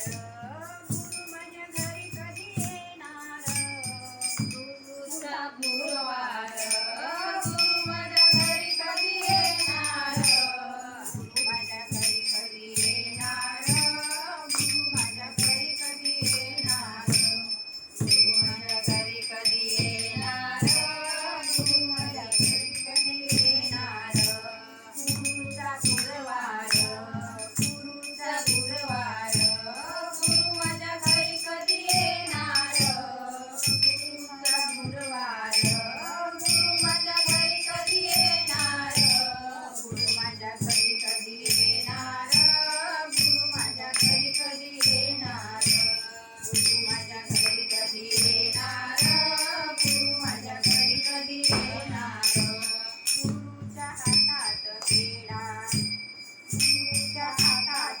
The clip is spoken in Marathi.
Thanks. हातात